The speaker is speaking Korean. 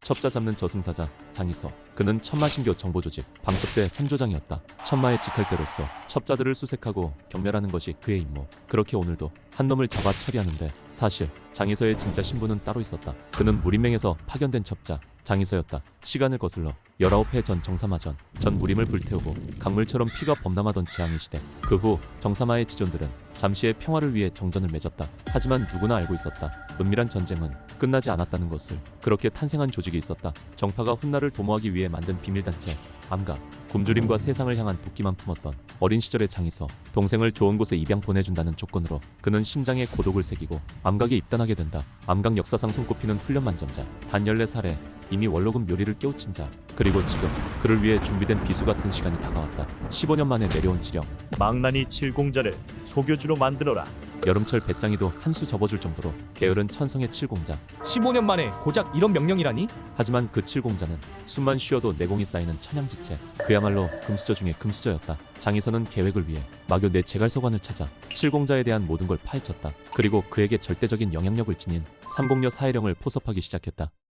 첩자 잡는 저승사자 장이서 그는 천마신교 정보조직 방첩대 3조장이었다. 천마의 직할대로서 첩자들을 수색하고 경멸하는 것이 그의 임무. 그렇게 오늘도 한 놈을 잡아 처리하는데 사실 장이서의 진짜 신분은 따로 있었다. 그는 무림맹에서 파견된 첩자 장이서였다. 시간을 거슬러 19회 전 정사마전 전 무림을 불태우고 강물처럼 피가 범람하던 지항의 시대 그 후 정사마의 지존들은 잠시의 평화를 위해 정전을 맺었다. 하지만 누구나 알고 있었다. 은밀한 전쟁은 끝나지 않았다는 것을 그렇게 탄생한 조직이 있었다. 정파가 훗날을 도모하기 위해 만든 비밀단체 암각 굶주림과 세상을 향한 도끼만 품었던 어린 시절의 장이서 동생을 좋은 곳에 입양 보내준다는 조건으로 그는 심장에 고독을 새기고 암각에 입단하게 된다. 암각 역사상 손꼽히는 훈련 만점자 단 14살에 이미 원로금 묘리를 깨우친 자 그리고 지금 그를 위해 준비된 비수 같은 시간이 다가왔다. 15년 만에 내려온 지령 망나니 칠공자를 소교주로 만들어라. 여름철 배짱이도 한 수 접어줄 정도로 게으른 천성의 칠공자 15년 만에 고작 이런 명령이라니? 하지만 그 칠공자는 숨만 쉬어도 내공이 쌓이는 천양지체 그야말로 금수저 중에 금수저였다 장희선은 계획을 위해 마교 내 제갈서관을 찾아 칠공자에 대한 모든 걸 파헤쳤다 그리고 그에게 절대적인 영향력을 지닌 삼공녀 사해령을 포섭하기 시작했다